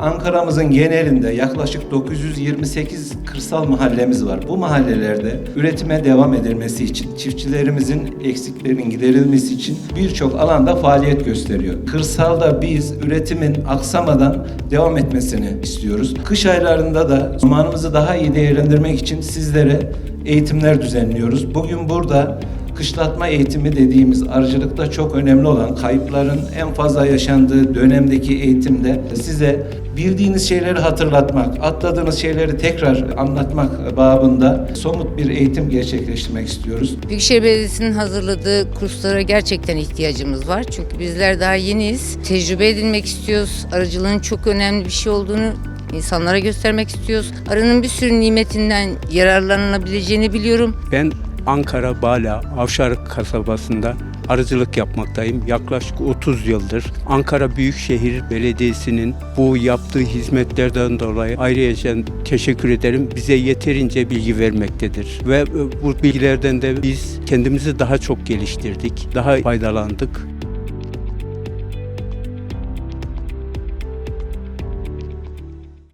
Ankara'mızın genelinde yaklaşık 928 kırsal mahallemiz var. Bu mahallelerde üretime devam edilmesi için, çiftçilerimizin eksiklerinin giderilmesi için birçok alanda faaliyet gösteriyor. Kırsalda biz üretimin aksamadan devam etmesini istiyoruz. Kış aylarında da zamanımızı daha iyi değerlendirmek için sizlere eğitimler düzenliyoruz. Bugün burada kışlatma eğitimi dediğimiz arıcılıkta çok önemli olan kayıpların en fazla yaşandığı dönemdeki eğitimde size bildiğiniz şeyleri hatırlatmak, atladığınız şeyleri tekrar anlatmak babında somut bir eğitim gerçekleştirmek istiyoruz. Büyükşehir Belediyesi'nin hazırladığı kurslara gerçekten ihtiyacımız var. Çünkü bizler daha yeniyiz. Tecrübe edinmek istiyoruz. Arıcılığın çok önemli bir şey olduğunu insanlara göstermek istiyoruz. Arının bir sürü nimetinden yararlanılabileceğini biliyorum. Ben Ankara Bala Avşarık kasabasında arıcılık yapmaktayım. Yaklaşık 30 yıldır Ankara Büyükşehir Belediyesi'nin bu yaptığı hizmetlerden dolayı ayrıca teşekkür ederim. Bize yeterince bilgi vermektedir. Ve e, bu bilgilerden de biz kendimizi daha çok geliştirdik, daha faydalandık.